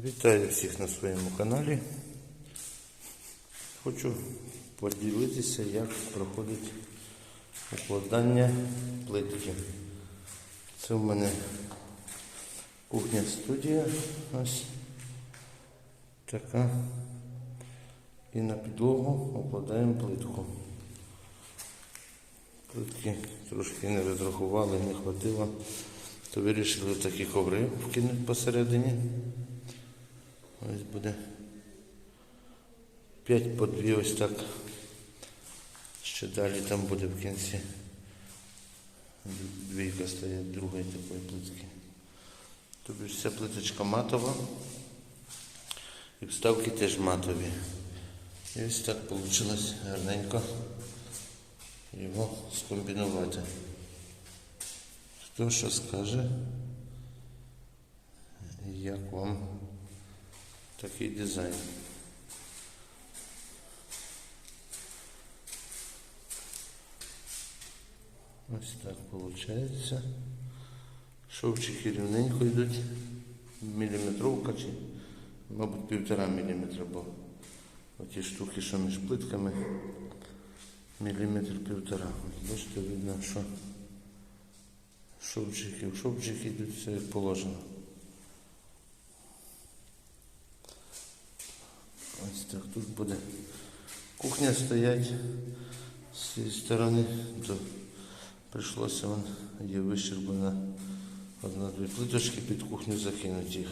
Вітаю всіх на своєму каналі. Хочу поділитися, як проходить укладання плитки. Це в мене кухня студія. Ось така. І на підлогу укладаємо плитку. Плитки трошки не розрахували, не хватило, то вирішили такі коври вкинути посередині. Ось буде 5 по 2 ось так. Ще далі там буде в кінці. Двійка стоять другої такої плитки. Тобто вся плиточка матова. І вставки теж матові. І ось так вийшло гарненько його скомбінувати. Хто що скаже, як вам такий дизайн? Ось так виходить. Шовчики рівненько йдуть. Міліметровка чи, мабуть, півтора міліметра, бо оті штуки, що між плитками, міліметр півтора. Бачите, видно, що шовчики шовчики йдуть все як положено. Так тут буде кухня стоять з цієї сторони, то прийшлося вон, є вищербана одна-дві плиточки під кухню закинути їх.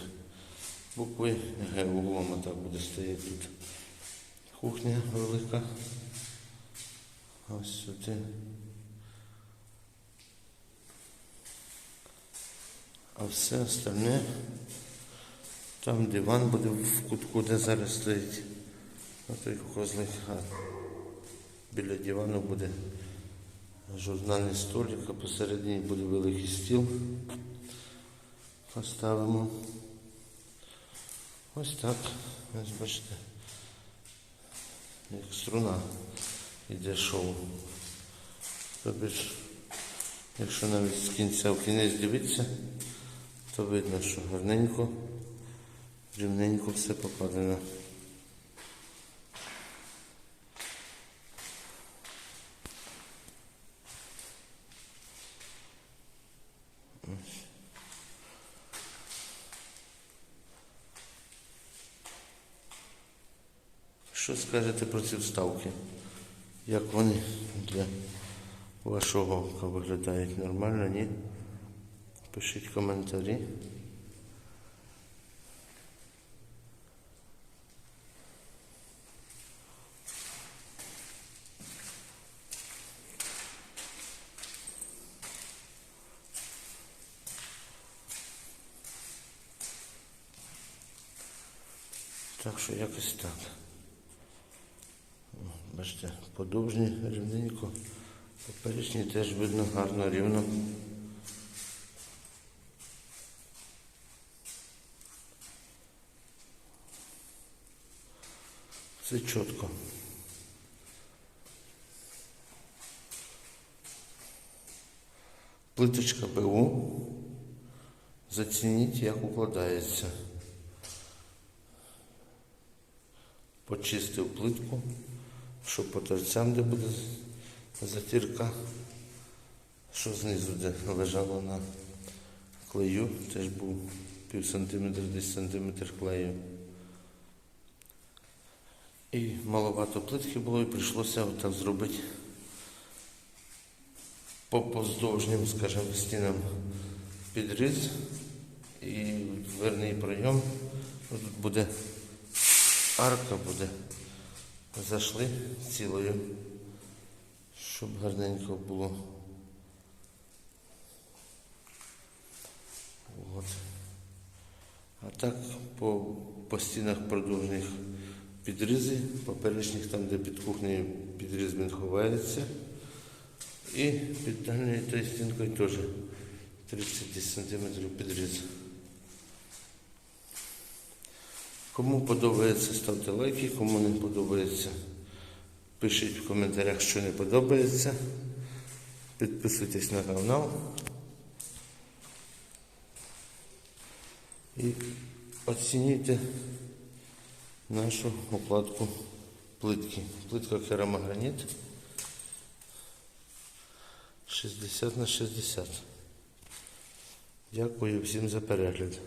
Букви Г углом так буде стояти тут. Кухня велика. Ось сюди. А все остальне там диван буде в кутку, де зараз стоїть. Отой козлик. А біля дивану буде журнальний столик, а посередині буде великий стіл. Поставимо. Ось так. Ось бачите. Як струна йде шоу. Тобто, ж, якщо навіть з кінця в кінець дивитися, то видно, що гарненько, рівненько все покладено. Що скажете про ці вставки? Як вони для вашого ока виглядають нормально, ні? Пишіть коментарі. Так що якось так. Бачите, подовжні рівненько, поперечні теж видно гарно, рівно. Все чітко. Плиточка БУ. Зацініть, як укладається. Почистив плитку, щоб по торцям, де буде затірка, що знизу де лежало на клею, теж був пів сантиметра, десь сантиметр клею. І маловато плитки було, і прийшлося отак зробити по поздовжнім, скажімо, стінам підріз і дверний прийом. Тут буде арка буде. Зайшли цілою, щоб гарненько було. От. А так по, по стінах продовжних підрізи, поперечних там, де під кухнею підріз він ховається. І під дальньою тою стінкою теж 30 см підріз. Кому подобається, ставте лайки, кому не подобається, пишіть в коментарях, що не подобається. Підписуйтесь на канал. І оцініть нашу оплатку плитки. Плитка керамограніт 60 на 60. Дякую всім за перегляд.